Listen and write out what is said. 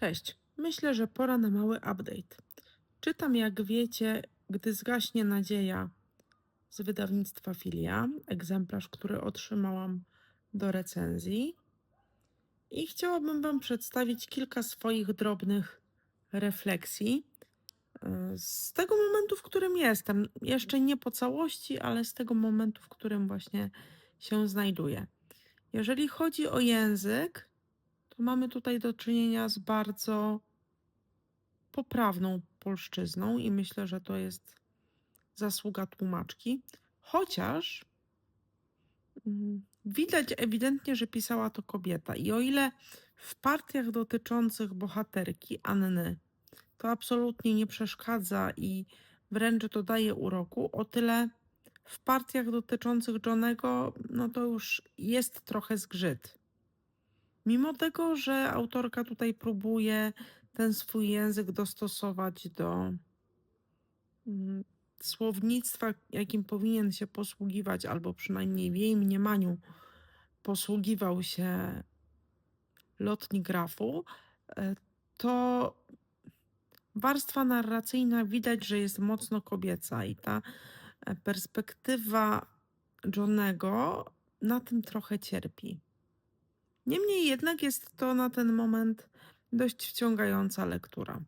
Cześć. Myślę, że pora na mały update. Czytam, jak wiecie, gdy zgaśnie nadzieja z wydawnictwa Filia, egzemplarz, który otrzymałam do recenzji. I chciałabym Wam przedstawić kilka swoich drobnych refleksji e, z tego momentu, w którym jestem. Jeszcze nie po całości, ale z tego momentu, w którym właśnie się znajduję. Jeżeli chodzi o język, mamy tutaj do czynienia z bardzo poprawną polszczyzną i myślę, że to jest zasługa tłumaczki. Chociaż mm, widać ewidentnie, że pisała to kobieta. I o ile w partiach dotyczących bohaterki Anny to absolutnie nie przeszkadza i wręcz dodaje uroku, o tyle w partiach dotyczących Johnego, no to już jest trochę zgrzyt. Mimo tego, że autorka tutaj próbuje ten swój język dostosować do mm, słownictwa, jakim powinien się posługiwać, albo przynajmniej w jej mniemaniu posługiwał się lotnik grafu, e, to warstwa narracyjna widać, że jest mocno kobieca i ta e, perspektywa Johnego na tym trochę cierpi. Niemniej jednak jest to na ten moment dość wciągająca lektura.